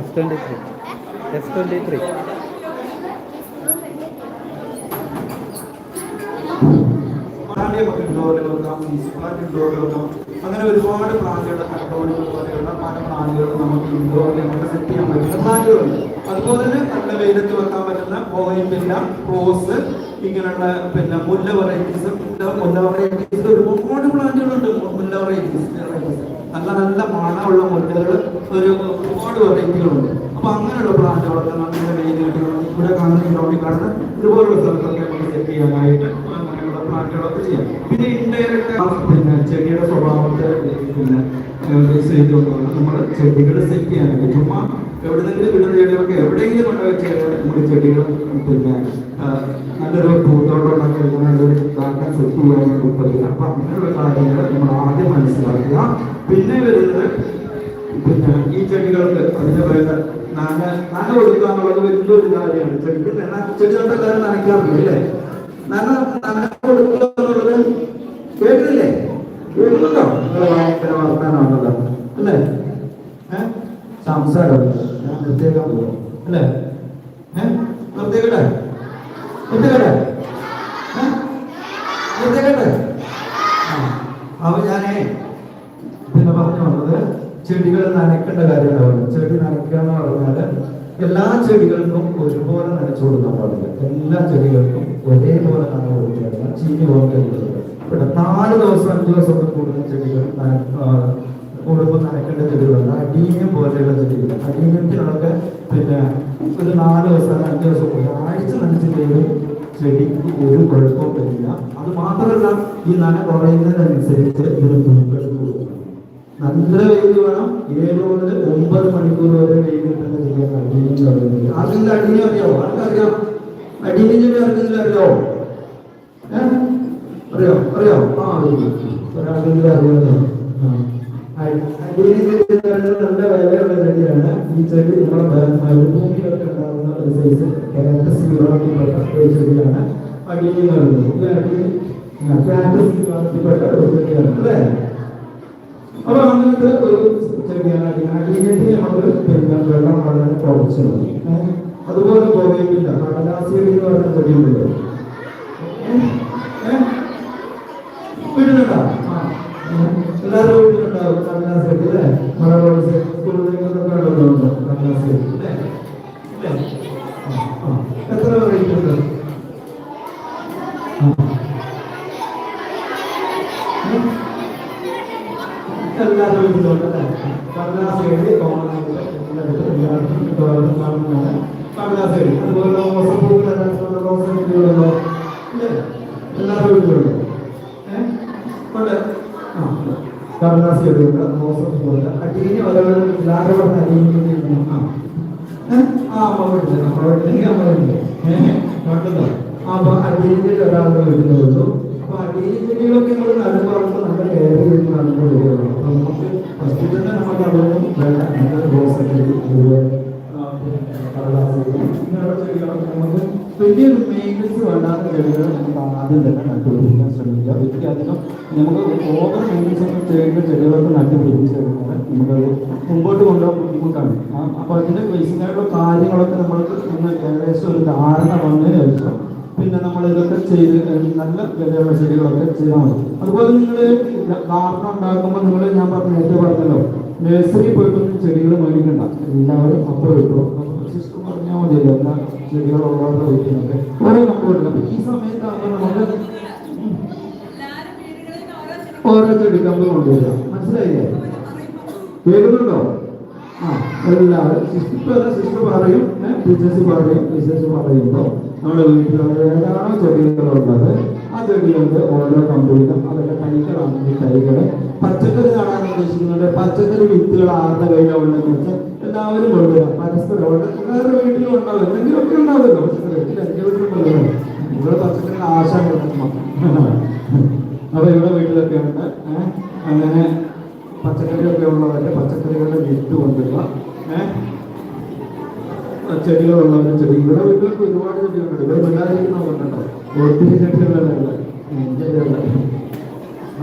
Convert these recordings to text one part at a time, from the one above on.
S twenty three S twenty three വെക്കാം municipality ഡോറുകൾ വെക്കാം അങ്ങനെ ഒരുപാട് പ്ലാന്റുകൾ കട്ടോണുകൾ പോലെയുള്ള പല പ്ലാന്റുകൾ നമുക്ക് ഇൻഡോറിൽ നമുക്ക് സെറ്റ് ചെയ്യാൻ പറ്റുന്ന പ്ലാന്റുകളുണ്ട് അതുപോലെ തന്നെ നല്ല വെയിലത്ത് വെക്കാൻ പറ്റുന്ന ബോയിപ്പില്ല റോസ് ഇങ്ങനെയുള്ള പിന്നെ മുല്ല വെറൈറ്റീസ് മുല്ല വെറൈറ്റീസ് ഒരുപാട് പ്ലാന്റുകളുണ്ട്. മുല്ല വെറൈറ്റീസ് നല്ല നല്ല മണമുള്ള മുല്ലകൾ ഒരു ഒരുപാട് വെറൈറ്റികളുണ്ട് അപ്പൊ അങ്ങനെയുള്ള പ്ലാന്റുകളൊക്കെ നല്ല വെയിൽ കിട്ടുന്നത് ഇവിടെ കാണുന്ന ഗ്രൗണ്ടിൽ കാണുന്ന ഇതുപോലുള്ള സ്ഥലത്തൊക്കെ നമുക്ക് സെറ്റ് ചെയ്യാനായിട്ട് പ്ലാന്റുകളൊക്കെ ചെയ്യാം. പിന്നെ ഇൻഡയറക്റ്റ് പിന്നെ ചെടിയുടെ സ്വഭാവത്തെ പിന്നെ ബേസ് ചെയ്തുകൊണ്ടാണ് നമ്മൾ ചെടികൾ സെറ്റ് ചെയ്യാനായിട്ട് ചുമ്മാ എവിടെന്നെങ്കിലും കിട്ടുന്ന ചെടികളൊക്കെ എവിടെയെങ്കിലും നമ്മൾ ചെടികൾ പിന്നെ നല്ലൊരു പൂത്തോട്ടം ഉണ്ടാക്കി കഴിഞ്ഞാൽ നല്ലൊരു ഇതാക്കാൻ സെറ്റ് ചെയ്യാനായിട്ട് പറ്റില്ല അപ്പൊ അങ്ങനെയുള്ള കാര്യങ്ങൾ നമ്മൾ ആദ്യം മനസ്സിലാക്കുക. പിന്നെ വരുന്നത് പിന്നെ ഈ ചെടികൾക്ക് അതിന്റെ പേര് നന നന കൊടുക്കുക എന്നുള്ളത് വലിയൊരു കാര്യമാണ്. ചെടിക്ക് നന ചെടി കാര്യം നനയ്ക്കാറില്ല അല്ലേ? നന നന കൊടുക്കുക എന്നുള്ളത് കേട്ടില്ലേ നിങ്ങൾ ഭയങ്കര വർത്താനാണല്ലോ അല്ലേ? സംസാരം. ഞാൻ പ്രത്യേകം പോകും അല്ലേ? ഏഹ് പ്രത്യേകട്ടെ ആ. അപ്പൊ ഞാനേ പിന്നെ പറഞ്ഞു വന്നത് ചെടികൾ നനയ്ക്കേണ്ട കാര്യമാണ് ചെടി നനയ്ക്കുക എന്ന് പറഞ്ഞാൽ എല്ലാ ചെടികൾക്കും ഒരുപോലെ നനച്ചു കൊടുക്കാൻ പാടില്ല. എല്ലാ ചെടികൾക്കും ഒരേപോലെ നന കൊടുക്കുക ചീഞ്ഞു പോകാൻ കഴിയുന്നത് ഇവിടെ നാല് ദിവസം അഞ്ച് ദിവസം കൂടുതൽ ചെടികൾ കൂടുമ്പോൾ നനയ്ക്കേണ്ട ചെടികളുണ്ട് അടീനിയം പോലെയുള്ള ചെടികൾ. അടീനിയത്തിനൊക്കെ പിന്നെ ഒരു നാല് ദിവസം അഞ്ച് ദിവസം ഒരാഴ്ച ആഴ്ച നനച്ചില്ലെങ്കിലും ചെടിക്ക് ഒരു കുഴപ്പവും വരില്ല അത് മാത്രമല്ല ഈ നന കുറയുന്നതിനനുസരിച്ച് ഇതിന് നല്ല വെയിൽ വേണം. ഏഴ് മുതൽ ഒമ്പത് മണിക്കൂർ വരെ വെയിൽ കിട്ടുന്ന ചെയ്യാൻ അടിയും പറയുന്നത്. ആർക്കെങ്കിലും ആർക്കറിയാം? ചെടി ആർക്കെങ്കിലും അറിയാവോ അറിയോ? അറിയോ? ആ അറിയാം. ഒരാൾക്കെങ്കിലും അറിയാമോ ചെടിയാണ് ഈ നമ്മുടെ ഒരു ഒരു അപ്പൊ അങ്ങനത്തെ ഒരു ചെടിയാണ് അടിയിലേക്ക് നമ്മൾ പിന്നെ വെള്ളം വളരെ കുറച്ച് അതുപോലെ പോകയില്ല കടലാസിയിൽ എന്ന് പറയുന്ന? ഏഹ്? വീട്ടിലുണ്ടോ? എല്ലാവരും വീട്ടിലുണ്ടാവും. കടലാസ് അല്ലേ? റോസ് സ്കൂളിലേക്കൊക്കെ ഉണ്ടല്ലോ കടലാസ്. എത്ര വെറൈറ്റി ഉണ്ട്? കടലാസ് എഴുതി. അതുപോലെ റോസപ്പൂക്കൾ എല്ലായിടത്തും റോസ ചെടികളുണ്ടോ? ഇല്ലേ? എല്ലാവരും വീട്ടിലുണ്ട്. ഉണ്ട്. ആ, ഉണ്ട്. അമ്മ വീട്ടിൽ. ഏ? അപ്പൊ അടീനി ഒരാളുടെ വീട്ടിലേ അപ്പൊ അടിയിൽ നമ്മൾ നമുക്ക് നമുക്ക് വേണ്ട നല്ല റോസ ചെടി അതുപോലെ നമുക്ക് വലിയൊരു മെയിൻസ് വേണ്ടാത്ത ചെടികൾ നമുക്ക് ആദ്യം തന്നെ നട്ടുപിടിപ്പിക്കാൻ ശ്രമിക്കുക വ്യക്തിയധികം നമുക്ക് ഓവർ മെയിൻസ് ഒക്കെ ചെയ്യുന്ന ചെടികളൊക്കെ നട്ടുപിടിപ്പിച്ച് കഴിഞ്ഞാൽ നമുക്കത് മുമ്പോട്ട് കൊണ്ടുപോകാൻ ബുദ്ധിമുട്ടാണ് അപ്പോൾ അതിന്റെ ബേസിക്കായിട്ടുള്ള കാര്യങ്ങളൊക്കെ നമ്മൾക്ക് ഒന്ന് ഏകദേശം ഒരു ധാരണ വന്നതിന് ശേഷം പിന്നെ നമ്മൾ ഇതൊക്കെ ചെയ്ത് നല്ല വിലയുള്ള ചെടികളൊക്കെ ചെയ്താൽ മതി. അതുപോലെ നിങ്ങൾ ഗാർഡൻ ഉണ്ടാക്കുമ്പോൾ നിങ്ങൾ ഞാൻ പറഞ്ഞ നേരത്തെ പറഞ്ഞല്ലോ നഴ്സറി പോയിട്ടൊന്നും ചെടികൾ മേടിക്കണ്ട. എല്ലാവരും അപ്പം സിസ്റ്റർ പറഞ്ഞാൽ മതിയല്ലോ എല്ലാ നമ്മൾ അപ്പൊ ഈ സമയത്താകുമ്പോൾ ഓരോ ചെടി കമ്പ് കൊണ്ടുവരിക. മനസ്സിലായില്ലേ? കേൾക്കുന്നുണ്ടോ? ആ എല്ലാവരും സിസ്റ്റർ സിസ്റ്റർ പറയും ടീച്ചേഴ്സ് പറയും ടീച്ചേഴ്സ് പറയുമ്പോൾ നമ്മുടെ വീട്ടിൽ ഏതാണോ ചെടികളുള്ളത്. ആ ചെടികളുടെ ഓരോ കമ്പനികളും അതൊക്കെ തൈകളാണെങ്കിൽ തൈകൾ. പച്ചക്കറി കാണാൻ ഉദ്ദേശിക്കുന്നുണ്ട് പച്ചക്കറി വിത്തുകൾ ആരുടെ കയ്യിലുള്ളതെന്ന് വെച്ചാൽ എല്ലാവരും കൊണ്ടുവരാം. പരസ്പരം വേറെ വീട്ടിലും ഉണ്ടാവും എന്തെങ്കിലുമൊക്കെ ഉണ്ടാവുമല്ലോ പച്ചക്കറി ഇവിടെ പച്ചക്കറി ആശാണ് അപ്പൊ ഇവിടെ വീട്ടിലൊക്കെ ഉണ്ട്. അങ്ങനെ പച്ചക്കറിയൊക്കെ ഉള്ളവരെ പച്ചക്കറികളുടെ വിത്ത് കൊണ്ടുവരിക. ഏഹ് ചെടികളുള്ളവരെ ചെടി. ഇവിടെ വീട്ടിലൊക്കെ ഒരുപാട് ചെടികളുണ്ട്. ഇവിടെ പിള്ളേരിക്കുന്നുണ്ടോ ഒത്തിരി ചെടികളുള്ള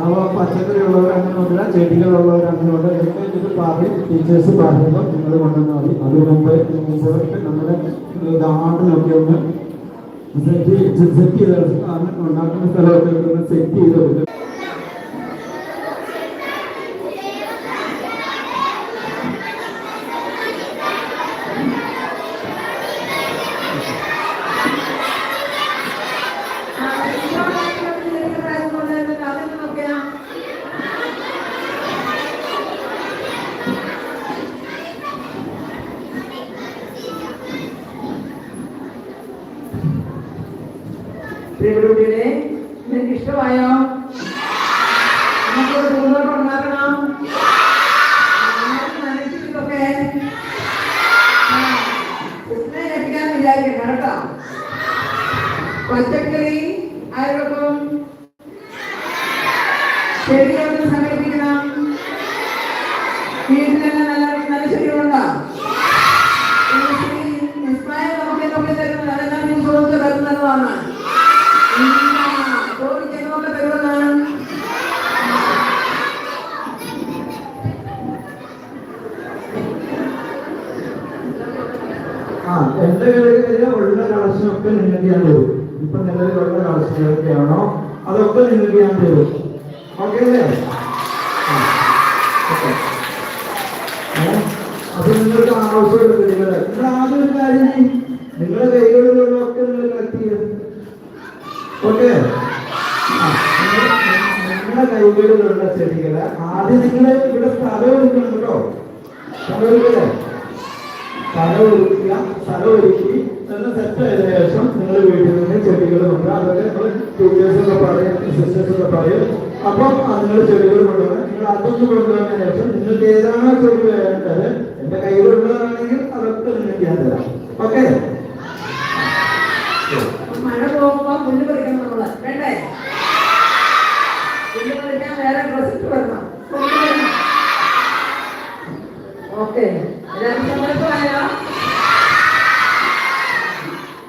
അപ്പോൾ പച്ചക്കറി ഉള്ളവർ അങ്ങനെയുള്ള ചെടികളുള്ളവർ അങ്ങനെയുള്ള ഒക്കെ ഇത് പറയും ടീച്ചേഴ്സ് പറയുമ്പോൾ നിങ്ങൾ കൊണ്ടുവന്നാൽ മതി. അത് മുമ്പ് മുമ്പ് നമ്മുടെ നാട്ടിലൊക്കെ ഒന്ന് സെറ്റ് സെറ്റ് ചെയ്ത് അങ്ങനെ ഉണ്ടാക്കുന്ന സ്ഥലമൊക്കെ സെറ്റ് ചെയ്ത് കൊടുക്കും പ്രിയപ്പെട്ടവരെ നിങ്ങൾക്ക് ഇഷ്ടമായോ നമുക്കൊരു പൂന്തോട്ടം ഉണ്ടാക്കണം ആരും നനച്ചിട്ടൊക്കെ കൃഷ്ണനെ രക്ഷിക്കാൻ വിചാരിക്കണം കേട്ടോ പച്ചക്കറി ആരോഗ്യം ഞാൻ തരും. ഇപ്പൊ നിലവിലുള്ള കളക്ഷൻ ഏതൊക്കെയാണോ അതൊക്കെ നിങ്ങൾക്ക് ഞാൻ തരും. ഓക്കെ. അല്ലേ അപ്പൊ നിങ്ങൾക്ക് ആവശ്യമുണ്ട് നിങ്ങൾ. നിങ്ങൾ ആദ്യം ഒരു കാര്യം. നിങ്ങളുടെ കൈകളിലുള്ളതൊക്കെ നിങ്ങൾ കളക്ട് ചെയ്യും. ഓക്കെ നിങ്ങളുടെ കൈകളിലുള്ള ചെടികൾ ആദ്യം നിങ്ങൾ ഇവിടെ സ്ഥലം എടുക്കണം കേട്ടോ. സ്ഥലം എടുക്കല്ലേ? സ്ഥലം ഒരുക്കുക സ്ഥലം ഒരുക്കി നല്ല സെറ്റ് ആയതിനു ശേഷം നിങ്ങൾ വീട്ടിൽ നിന്ന് ചെടികൾ കൊണ്ട് അതൊക്കെ നമ്മൾ ടീച്ചേഴ്സൊക്കെ പറയും സിസ്റ്റേഴ്സൊക്കെ പറയും. അപ്പം നിങ്ങൾ ചെടികൾ കൊണ്ടുവന്ന് നിങ്ങൾ അതൊന്ന് കൊണ്ടുവന്ന ശേഷം നിങ്ങൾക്ക് ഏതാണോ ചെടി വേണ്ടത്? എന്റെ കയ്യിലുള്ളതാണെങ്കിൽ അതൊക്കെ നിങ്ങൾക്ക് ഞാൻ തരാം. ഓക്കെ മഴ പോകുമ്പോ പുല്ല് പറിക്കണം നമ്മൾ. വേണ്ടേ? പുല്ല് പറിക്കാൻ വേറെ വരണം. ഓക്കെ എല്ലാവരും സന്തോഷമായോ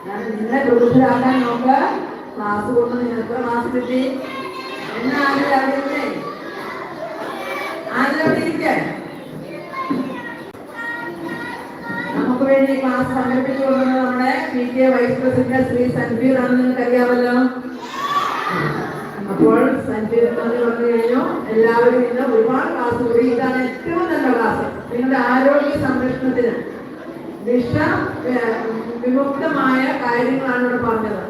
ഞാൻ നിങ്ങളെ ദുരിതരാക്കാൻ നോക്ക് ക്ലാസ് കൊണ്ട് നിങ്ങൾ എത്ര ക്ലാസ് കിട്ടി. എന്നാണ് അവിടെ ഇരിക്കാൻ? നമുക്ക് വേണ്ടി ക്ലാസ് സംഘടിപ്പിച്ചുകൊണ്ടുള്ള നമ്മുടെ P K vice president Shri Sanveer ആണെന്ന് നിങ്ങൾക്ക് അറിയാമല്ലോ അപ്പോൾ നന്ദി പറഞ്ഞു കഴിഞ്ഞു. എല്ലാവരും ഇന്ന് ഒരുപാട് ക്ലാസ് കൂടി. ഇതാണ് ഏറ്റവും നല്ല ക്ലാസ്. നിങ്ങളുടെ ആരോഗ്യ സംരക്ഷണത്തിന് വിഷ വിമുക്തമായ കാര്യങ്ങളാണ് ഇവിടെ പറഞ്ഞത്.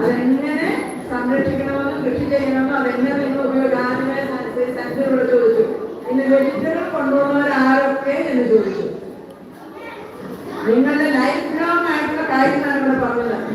അതെങ്ങനെ സംരക്ഷിക്കണമെന്നും കൃഷി ചെയ്യണമെന്നും അതെങ്ങനെ നിങ്ങൾ ഉപയോഗിക്കും ആദ്യമേ സെൻസറിനോട് ചോദിച്ചു. പിന്നെ വെജിറ്റബിൾ കൊണ്ടുപോകുന്നവരാരൊക്കെ എന്ന് ചോദിച്ചു. നിങ്ങളുടെ ലൈഫ് ലോങ് ആയിട്ടുള്ള കാര്യങ്ങളാണ് ഇവിടെ പറഞ്ഞത്.